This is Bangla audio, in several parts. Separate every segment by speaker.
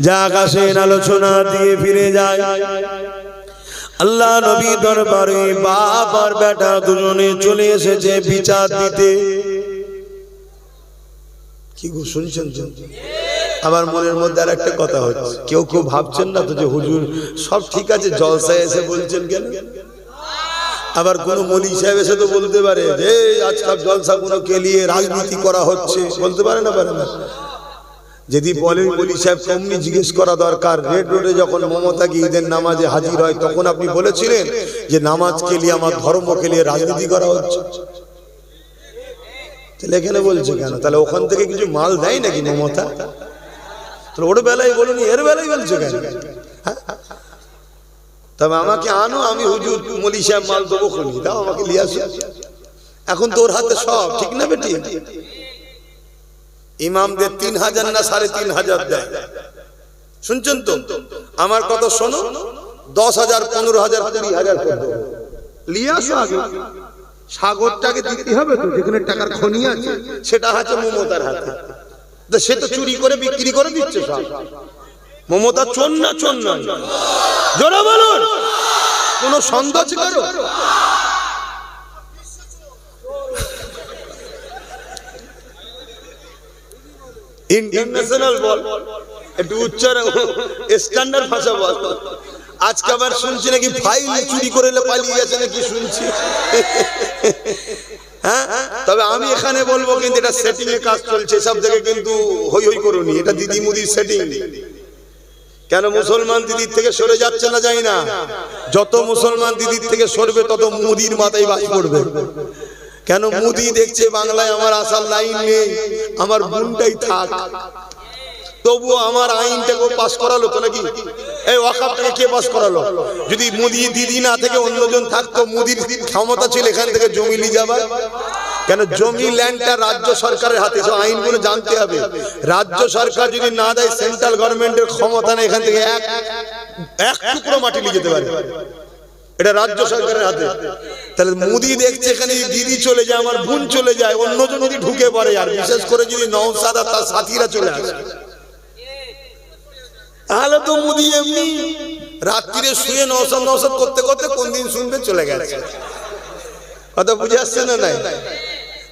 Speaker 1: যা আকাশের আলোচনা দিয়ে ফিরে যায়। আল্লাহ নবী দরবারে বাপ আর বেটা দুজনে চলে এসেছে বিচার দিতে। কি গো শুনছেন? আমার মনের মধ্যে আর একটা কথা হচ্ছে। কেউ কেউ ভাবছেন না তো যে হুজুর সব ঠিক আছে, জলসায় এসে বলছেন কেন? আবার কোন মলি সাহেব এসে তো বলতে পারে যে আজকাল জলসা গুলো কেলিয়ে রাজনীতি করা হচ্ছে। বলতে পারে না পারে না। যদি বলেন বলি সাহেব অমনি জিজ্ঞেস করা দরকার। রেড রোডে যখন মমতা কি ঈদের নামাজে হাজির হয় তখন আপনি বলেছিলেন যে নামাজ কে লিয়ে আমার ধর্ম কে লিয়ে রাজনীতি করা হচ্ছে। তাহলে এখানে বলছে কেন? তাহলে ওখান থেকে কিছু মাল দেয় নাকি মমতা? তাহলে ওর বেলায় বলুন এর বেলায় বলছে কেন? তবে আমাকে আনো আমি হুজুর মলি সাহেব মাল দেবো খুনি। দাও আমাকে লিয়ে আসো। এখন তোর হাতে সব ঠিক না বেটি? ইমামদের তিন হাজার না সাড়ে তিন হাজার দেয়? শুনছেন তো? আমার কথা শোনো। দশ হাজার পনেরো হাজার কুড়ি হাজার সাগরটাকে দিতে হবে তো যেখানে টাকার খনি আছে সেটা আছে মমতার হাতে। তো সে তো চুরি করে বিক্রি করে দিচ্ছে সব। মমতা চোর না চোর নয়? জোরে বলুন। কোন সন্দেহ আছে ইন্টারন্যাশনাল বল একটু উচ্চার স্ট্যান্ডার্ড ভাষা বল। আজকে আবার শুনছি নাকি ফাইল চুরি করে পালিয়ে গেছে নাকি শুনছি। হ্যাঁ? তবে আমি এখানে বলব কিন্তু এটা সেটিং এ কাজ চলছে সব থেকে কিন্তু হই হই করুনি এটা দিদি মুদির সেটিং কেন মুসলমান দিদির থেকে সরে যাচ্ছে না যাই না। যত মুসলমান দিদির থেকে সরবে, তত মুদির মাথায় বাস পড়বে। কেন মুদি দেখছে বাংলায় আমার আসার লাইন নেই? আমার বোনটাই থাক। তবুও আমার আইনটাকে পাস করালো তো নাকি? এই ওয়াকাপটাকে কে পাস করালো? যদি মুদি দিদি না থেকে অন্যজন থাকতো, মুদির ক্ষমতা ছিল এখান থেকে জমি নিয়ে যাবার। কেন জমি ল্যান্ডটা রাজ্য সরকারের হাতে? সব আইনগুলো জানতে হবে। রাজ্য সরকার যদি না দেয়, সেন্ট্রাল গভর্নমেন্টের ক্ষমতা নেই এখান থেকে এক এক টুকরো মাটি নিয়ে যেতে পারে। এটা রাজ্য সরকারের হাতে। তাহলে মুদি দেখছে এখানে দিদি চলে যায়, আমার বোন চলে যায়, অন্যজন যদি ঢুকে পড়ে, আর বিশেষ করে যদি আর তার সাথীরা চলে আসে। তাহলে তো মুদি এমনি রাত্রিরে শুয়ে নৌসাদ নৌসাদ করতে করতে কোন দিন শুনবে চলে গেছে। কথা বুঝে আসছে না নাই?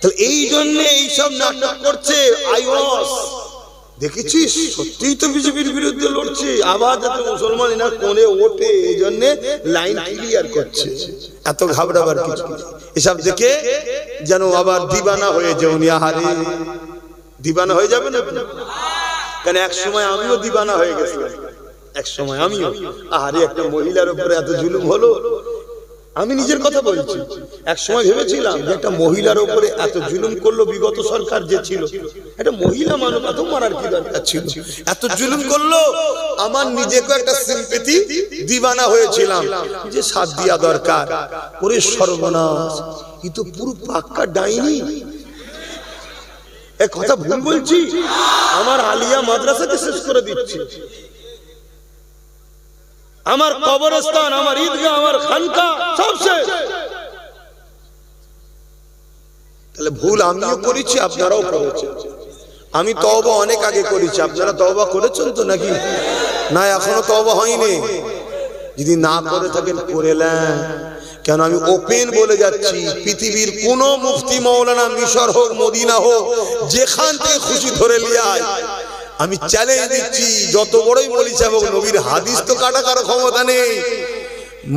Speaker 1: তাহলে এই জন্য এইসব নাটক করছে আইওস দেখেছিস? সত্যিই তো বিজেপির বিরুদ্ধে লড়ছে। আবার যাতে মুসলমান এনার কোণে ওঠে এই জন্যে লাইন ক্লিয়ার করছে। এত ঘাবড়াবার কিছু এসব দেখে যেন আবার দিবানা হয়ে যে উনি আহারে। দিবানা হয়ে যাবে না? কেন এক সময় আমিও দিবানা হয়ে গেছিলাম। এক সময় আমিও। আহারে একটা মহিলার উপরে এত জুলুম হলো। আমি নিজের কথা বলছি। এক সময় ভেবেছিলাম যে একটা মহিলার উপরে এত জুলুম করল বিগত সরকার যে ছিল। একটা মহিলা মানুষ, এত মারার কি দরকার ছিল? এত জুলুম করল, আমার নিজেকে একটা সিম্পেথি দিবানা হয়েছিলাম যে সাথ দিয়া দরকার। ওরে সর্বনাশ ই তো পুরো পাক্কা ডাইনি। এ কথা ভুল বলছি? আমার আলিয়া মাদ্রাসাকে শেষ করে দিচ্ছে। আমার কবরস্থান, আমার ঈদগাহ, আমার খানকা, সব তাহলে ভুল আমিও করেছি, আপনারাও করেছেন। আমি তওবা অনেক আগে করেছি, আপনারা তওবা করেছেন তো নাকি? না, এখনও তওবা হয়নি। যদি না করে থাকেন, করে কেন, আমি ওপেন বলে যাচ্ছি, পৃথিবীর কোন মুফতি মৌলানা মিশর হোক, মদিনা হোক, যেখান থেকে খুশি ধরে লিয়ে আয়। আমি চ্যালেঞ্জ দিচ্ছি, যত বড়ই বলিস এবং নবীর হাদিস তো কাটা কারও ক্ষমতা নেই।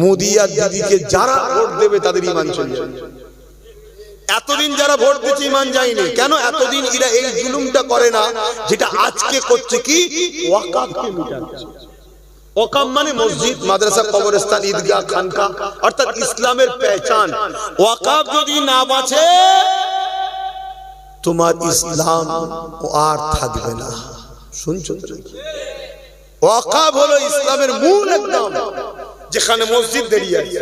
Speaker 1: মোদি আর দিদিকে যারা ভোট দেবে তাদের ইমান চলে এতদিন যারা ভোট দিচ্ছে ইমান যায়নি, কেন এতদিন এরা এই জুলুমটা করে না, যেটা আজকে করছে কি? ওয়াকাফকে মিটাচ্ছে। ওকাম মানে মসজিদ, মাদ্রাসা, কবরস্থান, ঈদগাহ খানকা অর্থাৎ ইসলামের পেহচান। ওয়াকাফ যদি না বাঁচে, তোমার ইসলাম আর থাকবে না। শুনছো? তো? হলো ইসলামের মূল একদম যেখানে মসজিদ দাঁড়িয়ে আছে,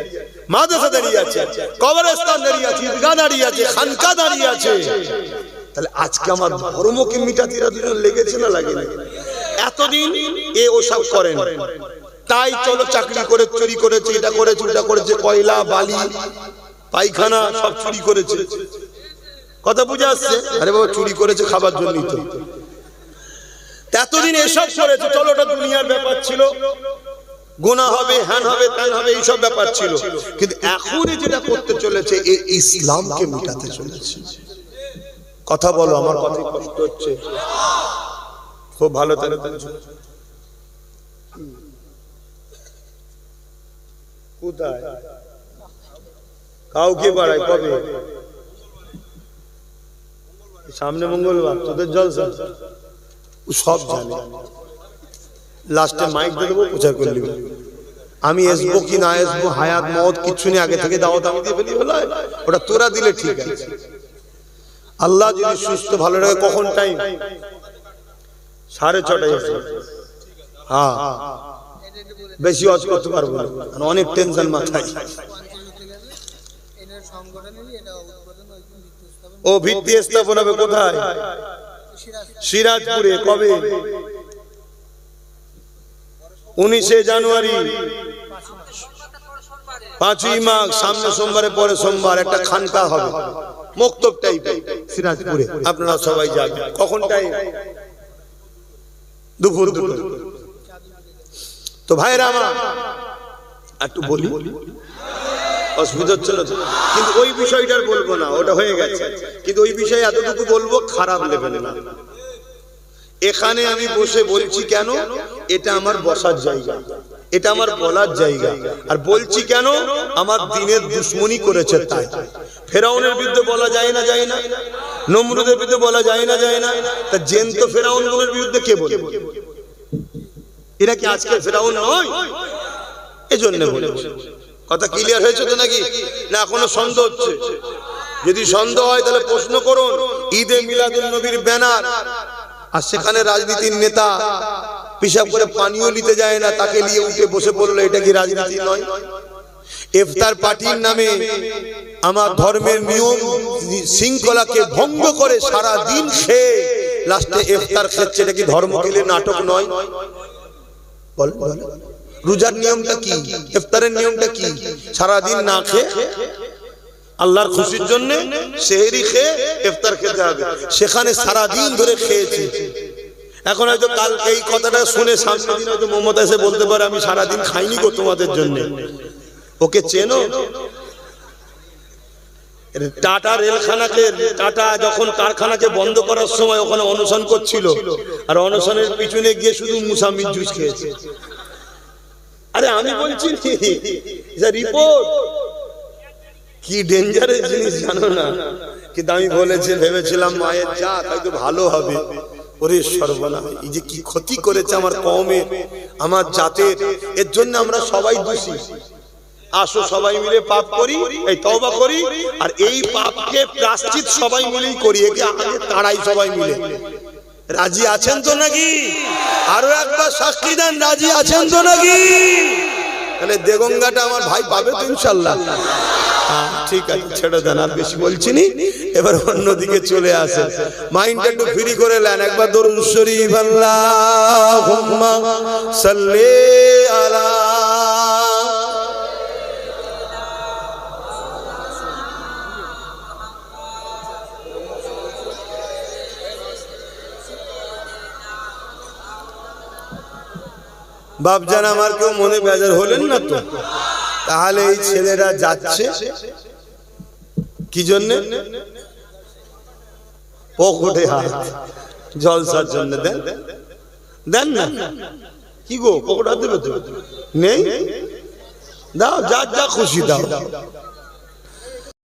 Speaker 1: মাদ্রাসা দাঁড়িয়ে আছে, কবরস্থান দাঁড়িয়ে আছে, ঈদগাহ দাঁড়িয়ে আছে খানকা দাঁড়িয়ে আছে। তাহলে আজকে আমার ধর্মকে মিটাতে লেগেছে না লাগে না এতদিন এ ওসব করেন। তাই চলো চাকরি করে, চুরি করেছে, এটা করেছে এটা করেছে, কয়লা, বালি, পায়খানা, সব চুরি করেছে। কথা বুঝে আসছে? আরে বাবা, চুরি করেছে, খাবার জন্যই এতদিন এসব করেছে চলো ওটা দুনিয়ার ব্যাপার ছিল। গোনা হবে হ্যান হবে ত্যান হবে এইসব ব্যাপার ছিল। কিন্তু এখন যেটা করতে চলেছে এই ইসলামকে মিটাতে চলেছে। কথা বলো আমার কথা কষ্ট হচ্ছে। খুব ভালো তাহলে কোথায়? কাউকে বাড়ায় কবে? সামনে মঙ্গলবার তোদের জলসা। সব জানে। লাস্টে মাইক দিয়ে দেবো, প্রচার করে নেবে। আমি আসব কি না আসব হায়াত মত কিচ্ছু নেই, আগে থেকে দাওয়াত আমি দিয়ে ফেলি বলে ওটা তোরা দিলে ঠিক আছে। আল্লাহ যদি সুস্থ, ভালো রাখে, কখন টাইম সাড়ে ছটায় হ্যাঁ। বেশি অজ করতে পারব না অনেক টেনশন মাথায়। ও ভিত্তি স্থাপন হবে কোথায়? সিরাজপুরে কবে? উনিশে জানুয়ারি। পাঁচই মাঘ সামনে সোমবারে পরে সোমবার একটা খানকা হবে। মক্তব টাইপ সিরাজপুরে। আপনারা সবাই যাবেন। কখন টাইম দুপুর দুপুর তো ভাইরা আমার একটু বলি। অসুবিধা হচ্ছে না। তো? কিন্তু ওই বিষয়টার বলব না, ওটা হয়ে গেছে। কিন্তু ওই বিষয়ে এতটুকু বলব, খারাপ লেভেলে না। এখানে আমি বসে বলছি কেন? এটা আমার বসার জায়গা। এটা আমার বলার জায়গা। আর বলছি কেন? আমার দিনের দুশ্মনী করেছে তাই। ফেরাউনের বিরুদ্ধে বলা যায় না যায় না। নমরুদের বিরুদ্ধে বলা যায় না যায় না। তা জেন্ত ফেরাউনগুলোর বিরুদ্ধে কে বলে এরা কি আজকে ফেরাউন নয়? এজন্য বলে কথা ক্লিয়ার হয়েছে তো নাকি? না, এখনও সন্দেহ হচ্ছে। যদি সন্দেহ হয়, তাহলে প্রশ্ন করুন। ঈদে মিলাদুল নবীর ব্যানার। আর সেখানে রাজনীতির নেতা পিসাব করে পানিও নিতে যায় না, তাকে নিয়ে উঠে বসে পড়ল এটা কি রাজনীতি নয়? ইফতার পার্টির নামে আমার ধর্মের নিয়ম শৃঙ্খলাকে ভঙ্গ করে সারা দিন খেয়ে লাস্টে ইফতার খাচ্ছে। এটা কি ধর্ম? নাটক নয়। বল বল। রোজার নিয়মটা কি? ইফতারের নিয়মটা কি? সারাদিন না খেয়ে আল্লাহর খুশির জন্য সেহেরি খেয়ে ইফতার খেতে হবে। সেখানে সারা দিন ধরে খেয়েছে। এখন হয়তো কাল এই কথাটা শুনে সামনের দিন হয়তো মমতা এসে বলতে পারে, আমি সারাদিন খাইনি গো তোমাদের জন্য। ওকে চেনো? টাটা রেলখানাকে, টাটা যখন কারখানাকে বন্ধ করার সময় ওখানে অনশন করছিল। আর অনশনের পিছনে গিয়ে শুধু মুসাম্মির জুস খেয়েছে। আরে আমি বলছি রিপোর্ট কি ডেঞ্জারের জিনিস জানো না? কিন্তু আমি বলেছি ভেবেছিলাম মায়ের যা হয়তো ভালো হবে। ওরে সর্বনা এই যে কি ক্ষতি করেছে আমার কমে আমার জাতের এর জন্য আমরা সবাই দোষী। আসো সবাই মিলে পাপ করি এই তওবা করি আর এই পাপকে প্রাশ্চিত সবাই মিলেই করি একে আগে তাড়াই সবাই মিলে। রাজি আছেন তো নাকি? আরও একবার সাক্ষী দেন রাজি আছেন তো নাকি? তাহলে দেগঙ্গাটা আমার ভাই পাবে তো ইনশাল্লাহ। হ্যাঁ, ঠিক আছে ছেড়ে দেন আর বেশি বলছি নি। এবার অন্যদিকে চলে আসে। মাইন্ডটা একটু ফ্রি করে নেন একবার দরুদ শরীফ আল্লাহুম্মা সাল্লি আলা বাপজান আমার কেউ মনে বেজার হলেন না তো? তাহলে এই ছেলেরা যাচ্ছে। কি জন্য? পকেটে হাত। জলসার জন্য দেন। দেন না? কি গো হাত দেবে নেই? দাও, যা যা খুশি দাও।